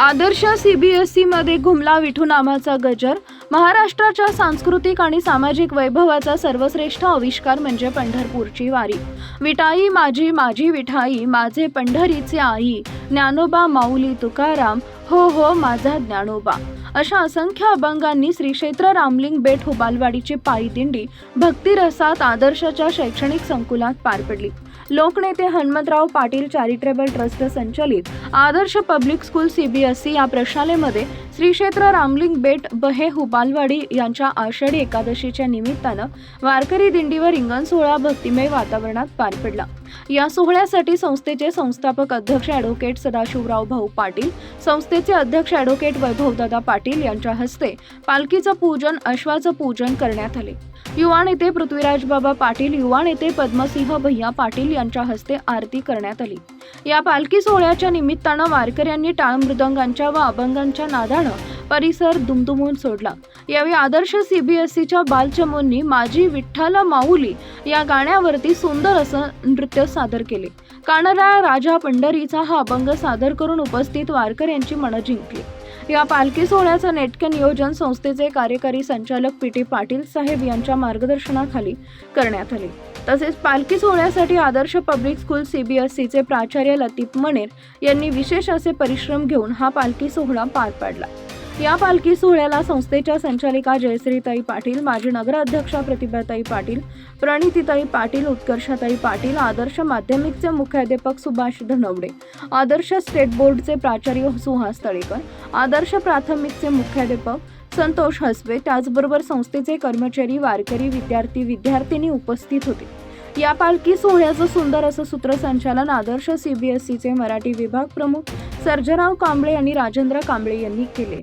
आदर्श CBSE मध्ये घुमला विठू नामाचा गजर महाराष्ट्राच्या सांस्कृतिक आणि सामाजिक वैभवाचा सर्वश्रेष्ठ आविष्कार म्हणजे पंढरपूरची वारी. विठाई माझी माझी विठाई माझे पंढरीचे आई ज्ञानोबा माऊली तुकाराम हो हो माझा ज्ञानोबा. अशा असंख्य अभंगांनी श्री क्षेत्र रामलिंग बेट हुबालवाडीची पायी दिंडी भक्तिरसात आदर्शाच्या शैक्षणिक संकुलात पार पडली. लोकनेते हनुमंतराव पाटील चॅरिटेबल ट्रस्ट संचलित आदर्श पब्लिक स्कूल सीबीएसई या प्रशालेमध्ये श्री क्षेत्र रामलिंग बेट बहे हुबालवाडी यांच्या आषाढी एकादशीच्या निमित्तानं वारकरी दिंडीवर रिंगण सोहळा भक्तिमय वातावरणात पार पडला. या सोहळ्यासाठी संस्थेचे संस्थापक अध्यक्ष ॲडव्होकेट सदाशिवराव भाऊ पाटील संस्थेचे अध्यक्ष ॲडव्होकेट वैभवदादा पाटील यांच्या हस्ते पालखीचं पूजन अश्वाचं पूजन करण्यात आले. युवा नेते पृथ्वीराज बाबा पाटील युवा नेते पद्मसिंह भैया पाटील यांच्या हस्ते आरती करण्यात आली. या पालखी सोहळ्याच्या निमित्तानं वारकऱ्यांनी टाळ मृदंगांच्या व अभंगांच्या नादानं परिसर दुमदुमून सोडला. यावेळी आदर्श सीबीएसईच्या बालचमूंनी माझी विठ्ठल माऊली या गाण्यावरती सुंदर असं नृत्य सादर केले. कानडा राजा पंढरीचा हा अभंग सादर करून उपस्थित वारकऱ्यांची मनं जिंकली. या पालखी सोहळ्याचं नेटके नियोजन संस्थेचे कार्यकारी संचालक पी टी पाटील साहेब यांच्या मार्गदर्शनाखाली करण्यात आले. तसेच पालखी सोहळ्यासाठी आदर्श पब्लिक स्कूल सीबीएसईचे प्राचार्य लतीफ मनेर यांनी विशेष असे परिश्रम घेऊन हा पालखी सोहळा पार पाडला. या पालखी सोहळ्याला संस्थेच्या संचालिका जयश्रीताई पाटील माजी नगराध्यक्षा प्रतिभाताई पाटील प्रणितीताई पाटील उत्कर्षाताई पाटील आदर्श माध्यमिकचे मुख्याध्यापक सुभाष धनवडे आदर्श स्टेट बोर्डचे प्राचार्य सुहास तळेकर आदर्श प्राथमिकचे मुख्याध्यापक संतोष हसवे त्याचबरोबर संस्थेचे कर्मचारी वारकरी विद्यार्थी विद्यार्थिनी उपस्थित होते. या पालखी सोहळ्याचं सुंदर असं सूत्रसंचालन आदर्श सीबीएसईचे मराठी विभाग प्रमुख सर्जराव कांबळे आणि राजेंद्र कांबळे यांनी केले.